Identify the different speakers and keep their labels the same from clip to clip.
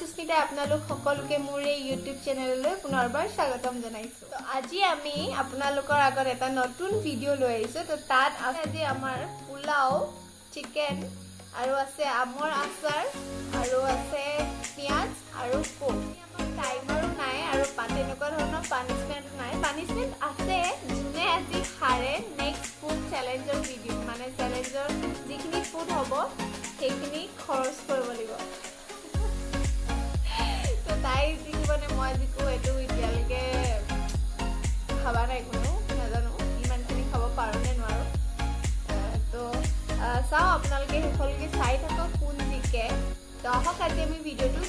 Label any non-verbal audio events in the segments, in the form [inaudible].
Speaker 1: সুস্মিতাই আপোনালোক সকলোকে মোৰ এই ইউটিউব চেনেললৈ পুনৰবাৰ স্বাগতম জনাইছোঁ। তো আজি আমি আপোনালোকৰ আগত এটা নতুন ভিডিঅ' লৈ আহিছোঁ। তো তাত আছে আজি আমাৰ পোলাও চিকেন আৰু আছে আমৰ আচাৰ আৰু আছে পিঁয়াজ আৰু কোক আমাৰ টাইমাৰো নাই আৰু তেনেকুৱা ধৰণৰ পানিছমেণ্ট নাই। পানিছমেণ্ট আছে যোনে আজি হাৰে নেক্সট ফুড চেলেঞ্জৰ ভিডিঅ' মানে চেলেঞ্জৰ যিখিনি ফুড হ'ব, সেইখিনি খৰচ কৰিব লাগিব। তাই যিমানে মই যিটো এইটো এতিয়ালৈকে খাবা নাই কোনো, নাজানো ইমানখিনি খাব পাৰোঁ নে নোৱাৰোঁ। তো চাওঁ আপোনালোকে শেষলৈকে চাই থাকক কোন জিকে। তো আহক আজি আমি ভিডিঅ'টো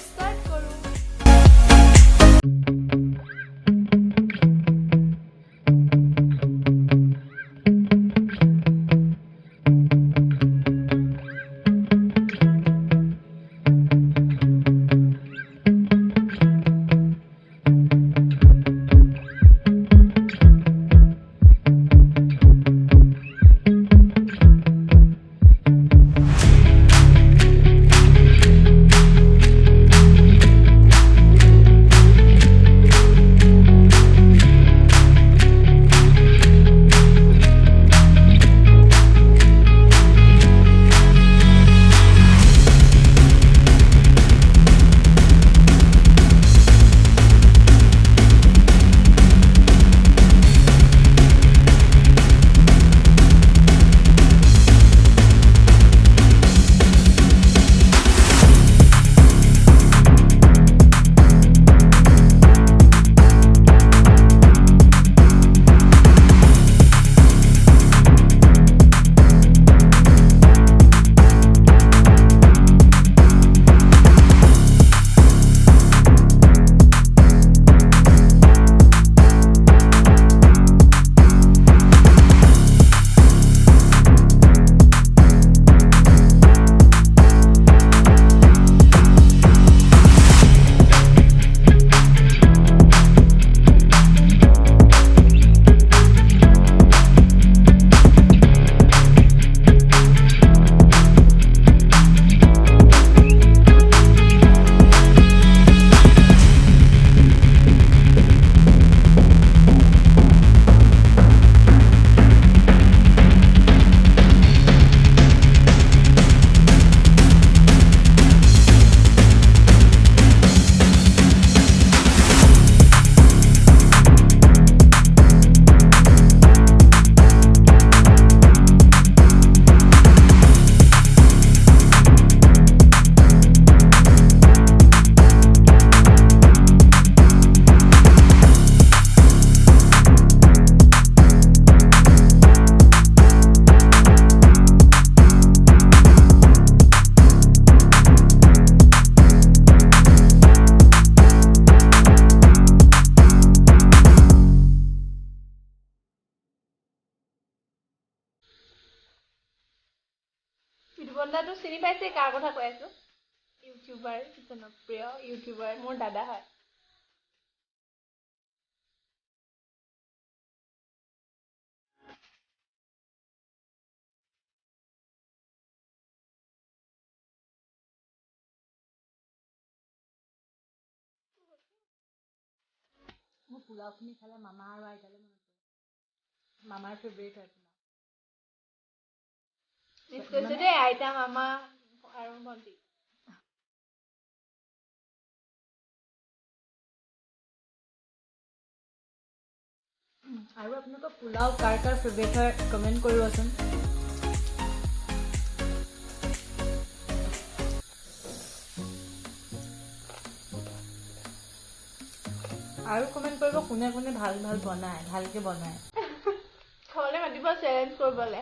Speaker 1: বিদুপন্দাটো চিনি পাইছে কাৰ কথা কৈ আছো? ইউটিউবাৰ জনপ্ৰিয় ইউটিউবাৰ মোৰ দাদা হয়।
Speaker 2: মোৰ পোলাওখিনি খালে মামা আৰু আইতালৈ মনত পৰে। মামাৰ ফেভৰেট হয়।
Speaker 1: মিছ কৰিছো দেই আইতা মামা আৰু ভণ্টি
Speaker 2: আৰু আপোনালোকৰ পোলাও কাৰ কাৰ ফেভৰেট হয় কমেণ্ট কৰিবচোন আৰু কমেণ্ট কৰিব কোনে কোনে ভাল ভাল বনায় ভালকে বনায়
Speaker 1: খাবলৈ মাতিব চেলেঞ্জ কৰিবলৈ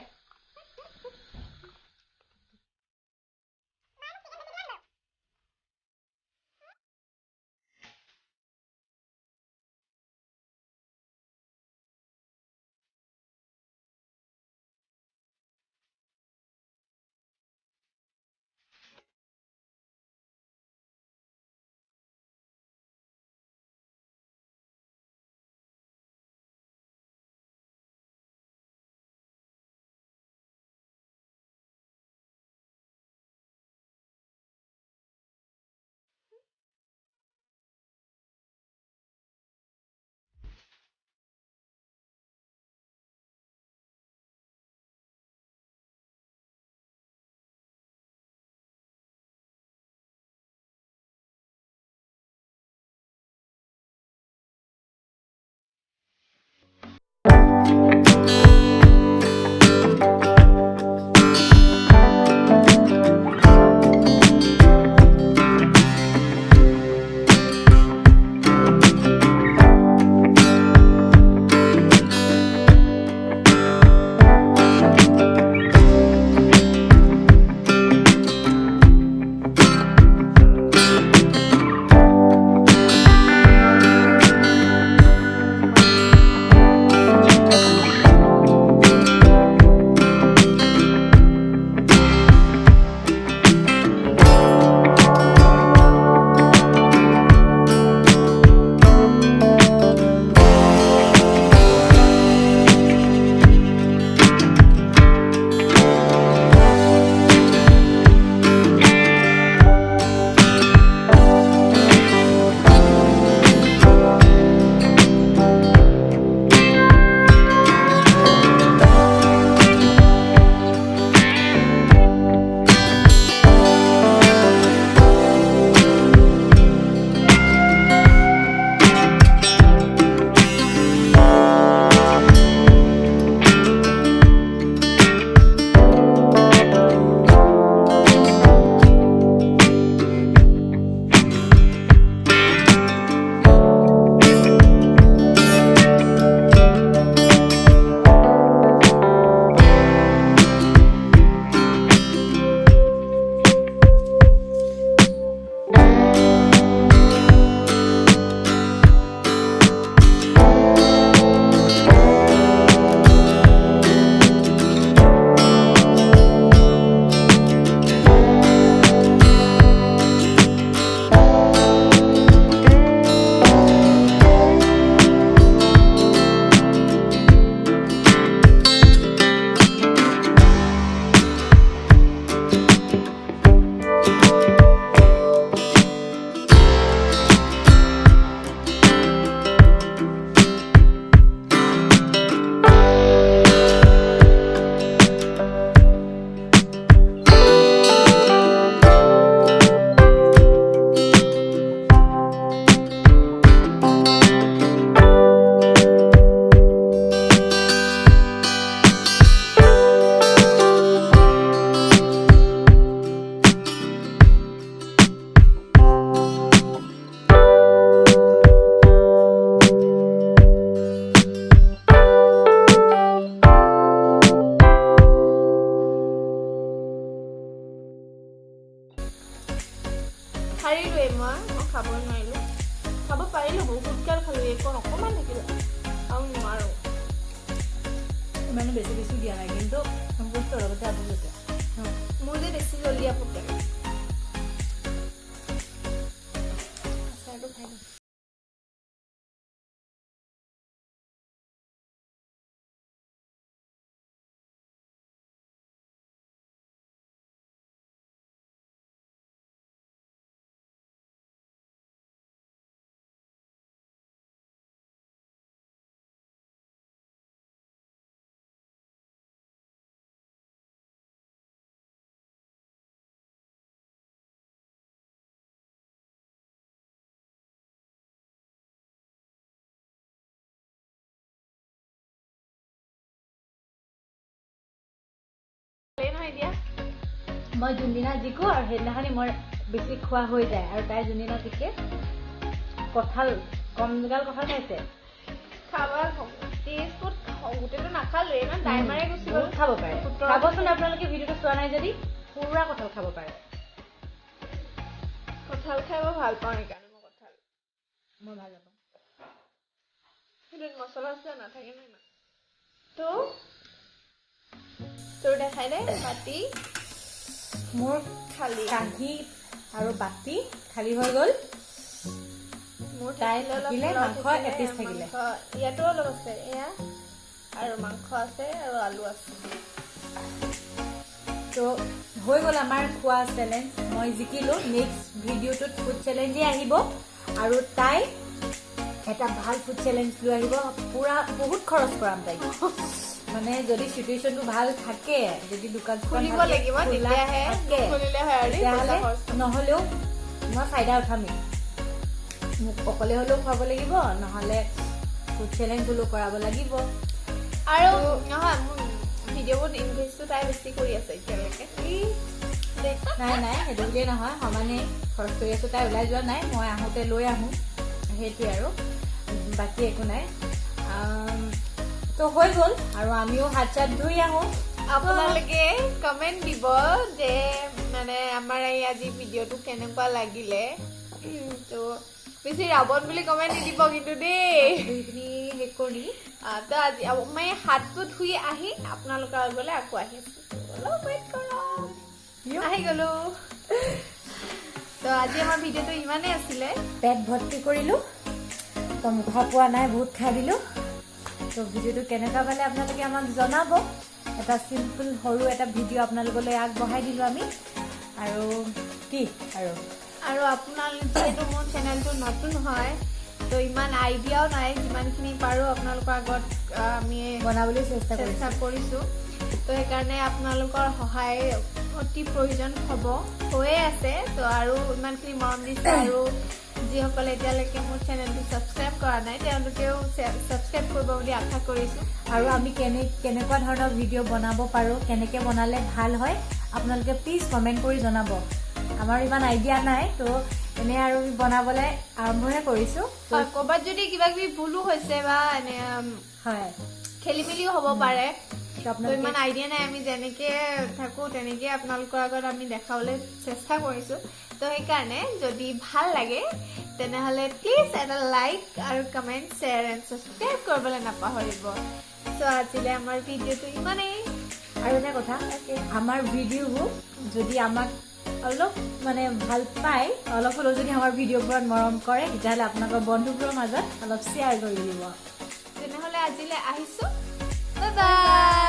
Speaker 1: এতিয়া
Speaker 2: মই যোনদিনা জিকো আৰু সেইদিনাখনি মই বেছি খোৱা হৈ যায় আৰু তাই যোনদিনা জিকে কঁঠাল কম গাল কঁঠাল খাইছে।
Speaker 1: খাবা টেষ্ট ক'ত খাওঁ গোটেইটো নাখালোৱে ইমান টাইমাৰে গুচি গ'ল।
Speaker 2: বহুত খাব পাৰে।
Speaker 1: সোতৰ-
Speaker 2: চাবচোন আপোনালোকে ভিডিঅ'টো চোৱা নাই যদি পুৰা কঁঠাল খাব পাৰে।
Speaker 1: কঁঠাল খাই মই ভাল পাওঁ সেইকাৰণে মই কঁঠাল।
Speaker 2: মই ভাল নাপাওঁ।
Speaker 1: সেইটোত মছলা চছলা নাথাকে ন ইমান? তো? তোৰ দেখাই দে বাতি
Speaker 2: মোৰ
Speaker 1: খালি।
Speaker 2: কাঁহী আৰু বাতি খালী হৈ গ'ল।
Speaker 1: মোৰ থাকিলে
Speaker 2: মাংস এপিচ থাকিলে।
Speaker 1: ইয়াতো অলপ আছে এয়া আৰু মাংস আছে আৰু আলু আছে।
Speaker 2: তো হৈ গ'ল আমাৰ খোৱা চেলেঞ্জ মই জিকিলোঁ নেক্সট ভিডিঅ'টোত ফুড চেলেঞ্জেই আহিব। আৰু তাই এটা ভালো ফুড চেলেঞ্জ লৈ আহিব। পূৰা বহুত খৰচ কৰাম তাইক। [laughs] মানে যদি চিটুৱেশ্যনটো ভাল থাকে যদি দোকান
Speaker 1: খুলিব লাগিব তেতিয়াহে
Speaker 2: থাকে,
Speaker 1: খুলিলে হয় আৰু পইচা
Speaker 2: তেতিয়াহ'লে
Speaker 1: খৰচ
Speaker 2: নহ'লেও মই ফাইদা উঠামেই। মোক অকলে হ'লেও খুৱাব লাগিব নহ'লে ফুড চেলেঞ্জ হ'লেও কৰাব লাগিব।
Speaker 1: আৰু নহয় মোৰ ভিডিঅ'বোৰ ইনভেষ্টটো তাই বেছি কৰি আছে এতিয়ালৈকে।
Speaker 2: নাই নাই সেইটো বুলিয়ে নহয় সমানে খৰচ কৰি আছোঁ তাই ওলাই যোৱা নাই মই আহোঁতে লৈ আহোঁ সেইটোৱে আৰু বাকী একো নাই। তো হৈ গ'ল আৰু আমিও হাত চাত ধুই আহোঁ।
Speaker 1: আপোনালোকে কমেণ্ট দিব যে মানে আমাৰ এই আজি ভিডিঅ'টো কেনেকুৱা লাগিলে। তো বেছি ৰাৱণ বুলি কমেণ্ট নিদিব কিন্তু দেই।
Speaker 2: শেষ কৰি।
Speaker 1: তো আজি মই হাতটো ধুই আহি আপোনালোকৰ আগলৈ আকৌ আহি অলপ ৱেইট কৰক। আহি গলো। তো আজি আমাৰ ভিডিঅ'টো ইমানেই আছিলে।
Speaker 2: পেট ভৰ্তি কৰিলোঁ। তো মুখা পোৱা নাই বহুত খাই দিলোঁ। তো ভিডিঅ'টো কেনেকুৱা পালে আপোনালোকে আমাক জনাব। এটা চিম্পল সৰু এটা ভিডিঅ' আপোনালোকলৈ আগবঢ়াই দিলোঁ আমি। আৰু কি আৰু?
Speaker 1: আৰু আপোনালোক যিহেতু মোৰ চেনেলটো নতুন হয় তো ইমান আইডিয়াও নাই যিমানখিনি পাৰোঁ আপোনালোকৰ আগত আমি
Speaker 2: বনাবলৈ চেষ্টা
Speaker 1: চেষ্টা কৰিছোঁ। তো সেইকাৰণে আপোনালোকৰ সহায় অতি প্ৰয়োজন হ'ব। হৈয়ে আছে তো আৰু ইমানখিনি মৰম দিছে আৰু যিসকলে এতিয়ালৈকে মোৰ চেনেলটো ছাবস্ক্ৰাইব কৰা নাই তেওঁলোকেও ছাবস্ক্ৰাইব কৰিব বুলি আশা কৰিছোঁ।
Speaker 2: আৰু আমি কেনে কেনেকুৱা ধৰণৰ ভিডিঅ' বনাব পাৰোঁ কেনেকৈ বনালে ভালো হয় আপোনালোকে প্লিজ কমেণ্ট কৰি জনাব। আমাৰ ইমান আইডিয়া নাই তো এনে আৰু বনাবলৈ আৰম্ভহে কৰিছোঁ।
Speaker 1: ক'ৰবাত যদি কিবা কিবি ভুলো হৈছে বা এনে
Speaker 2: হয়।
Speaker 1: খেলি মেলিও হ'ব পাৰে ইমান আইডিয়া নাই আমি যেনেকে থাকোঁ তেনেকে আপোনালোকৰ আগত আমি দেখাবলৈ চেষ্টা কৰিছোঁ। তো সেইকাৰণে যদি ভালো লাগে তেনেহ'লে প্লিজ এটা লাইক আৰু কমেণ্ট শ্বেয়াৰ এণ্ড ছাবস্ক্ৰাইব কৰিবলৈ নাপাহৰিব। চ' আজিলৈ আমাৰ ভিডিঅ'টো ইমানেই।
Speaker 2: আৰু এটা কথা আমাৰ ভিডিঅ'বোৰ যদি আমাক অলপ মানে ভালো পায় অলপ হ'লেও যদি আমাৰ ভিডিঅ'বোৰত মৰম কৰে তেতিয়াহ'লে আপোনালোকৰ বন্ধুবোৰৰ মাজত অলপ শ্বেয়াৰ কৰি দিব।
Speaker 1: তেনেহ'লে আজিলৈ আহিছোঁ। Bye bye